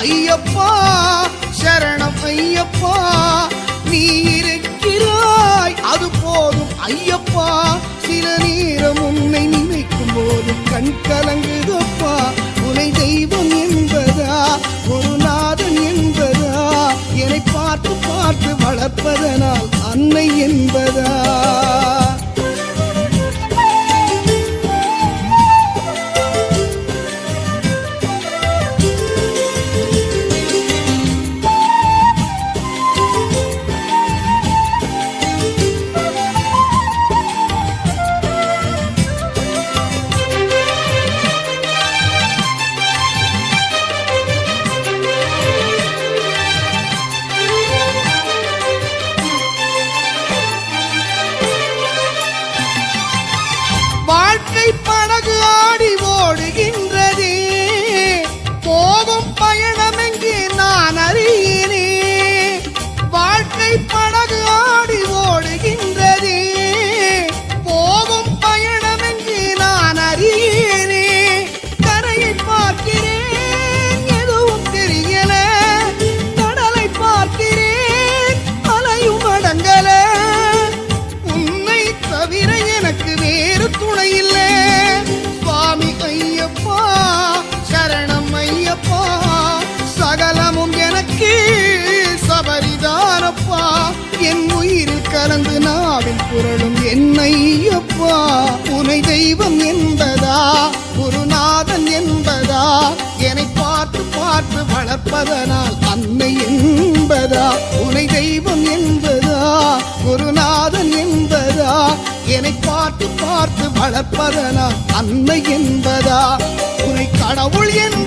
ஐயப்பா சரணம் ஐயப்பா நீ இருக்கிறாய் அது போதும் ஐயப்பா. சில நேரம் உன்னை நினைக்கும் போது கண் கலங்குதப்பா. உனை தெய்வம் என்பதா? குருநாதன் என்பதா? என்னை பார்த்து பார்த்து வளர்ப்பதனால் அன்னை என்பதா? ஓடுகின்ற சபரிதானப்பா என் உயிரில் கலந்து நாவில் புரளும் என்னையப்பா புனை தெய்வம் என்பதா? குருநாதன் என்பதா? என்னை பார்த்து பார்த்து வளர்ப்பதனால் அன்னை என்பதா? புனை தெய்வம் என்பதா? குருநாதன் என்பதா? என்னை பார்த்து பார்த்து வளர்ப்பதனால் அன்னை என்பதா? உனை கடவுள் என்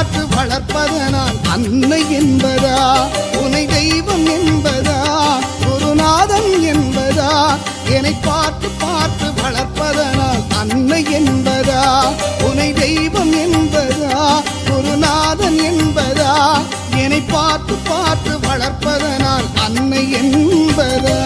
காத்து வளர்ப்பதனால் அன்னை என்பதா? உனை தெய்வம் என்பதா? குருநாதன் என்பதா? என்னை பார்த்து பார்த்து வளர்ப்பதனால் அன்னை என்பதா? உனை தெய்வம் என்பதா? குருநாதன் என்பதா? என்னை பார்த்து பார்த்து வளர்ப்பதனால் அன்னை என்பதா?